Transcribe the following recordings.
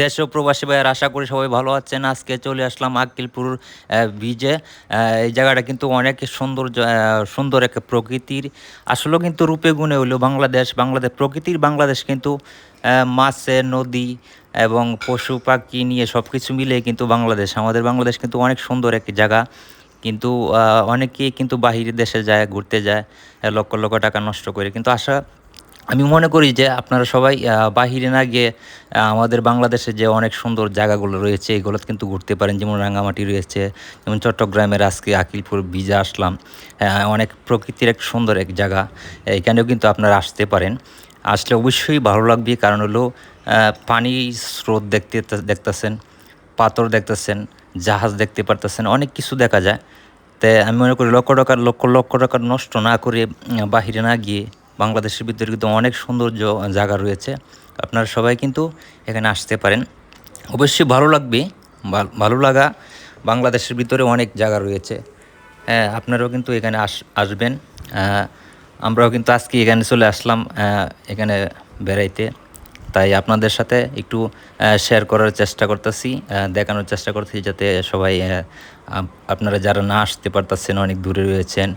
দেশ ও প্রবাসী ভাইয়ের, আশা করি সবাই ভালো আছেন। আজকে চলে আসলাম আকিলপুর বিজে এই জায়গাটা কিন্তু অনেক সুন্দর সুন্দর এক প্রকৃতির। আসলেও কিন্তু রূপে গুণে হইল বাংলাদেশ। বাংলাদেশ, প্রকৃতির বাংলাদেশ কিন্তু মাছে, নদী এবং পশু, পাখি নিয়ে সব কিছু মিলে কিন্তু বাংলাদেশ। আমাদের বাংলাদেশ কিন্তু অনেক সুন্দর একটি জায়গা। কিন্তু অনেকেই কিন্তু বাহির দেশে যায়, ঘুরতে যায়, লক্ষ লক্ষ টাকা নষ্ট করে। কিন্তু আশা আমি মনে করি যে আপনারা সবাই বাহিরে না গিয়ে আমাদের বাংলাদেশে যে অনেক সুন্দর জায়গাগুলো রয়েছে, এগুলো কিন্তু ঘুরতে পারেন। যেমন রাঙামাটি রয়েছে, যেমন চট্টগ্রামের আজকে আকিলপুর বিজে আসলাম। অনেক প্রকৃতির এক সুন্দর এক জায়গা। এখানেও কিন্তু আপনারা আসতে পারেন। আসলে অবশ্যই ভালো লাগবে, কারণ হলো পানি স্রোত দেখতে, দেখতেছেন, পাথর দেখতেছেন, জাহাজ দেখতে পারতেছেন, অনেক কিছু দেখা যায়। তাই আমি মনে করি লক্ষ টাকার, লক্ষ লক্ষ টাকা নষ্ট না করে বাহিরে না গিয়ে বাংলাদেশের ভিতরে কিন্তু অনেক সৌন্দর্য জায়গা রয়েছে। আপনারা সবাই কিন্তু এখানে আসতে পারেন। অবশ্যই ভালো লাগবে, ভাল- লাগা বাংলাদেশের ভিতরে অনেক জায়গা রয়েছে। হ্যাঁ আপনারাও কিন্তু এখানে আস, আসবেন। আমরাও কিন্তু আজকে এখানে চলে আসলাম এখানে বেড়াইতে। তাই আপনাদের সাথে একটু শেয়ার করার চেষ্টা করতেছি দেখানোর চেষ্টা করতেছি যাতে সবাই আপনারা যারা না আসতে পারতেছেন, অনেক দূরে রয়েছেন,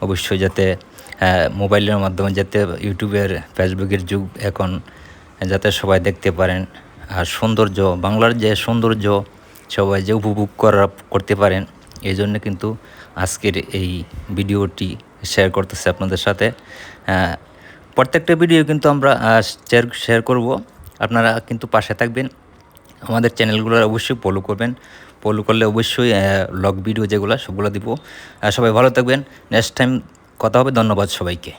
অবশ্যই যাতে মোবাইলের মাধ্যমে যাতে ইউটিউবের, ফেসবুকের যুগ এখন যাতে সবাই দেখতে পারেন আর সৌন্দর্য, বাংলার যে সৌন্দর্য সবাই যে উপভোগ করা, করতে পারেন, এই জন্য কিন্তু আজকের এই ভিডিওটি শেয়ার করতেছে আপনাদের সাথে। প্রত্যেকটা ভিডিও কিন্তু আমরা শেয়ার শেয়ার করব। আপনারা কিন্তু পাশে থাকবেন। আমাদের চ্যানেলগুলো অবশ্যই ফলো করবেন। ফলো করলে অবশ্যই লগ ভিডিও যেগুলো সেগুলো দিব। সবাই ভালো থাকবেন। নেক্সট টাইম কথা হবে ধন্যবাদ সবাইকে।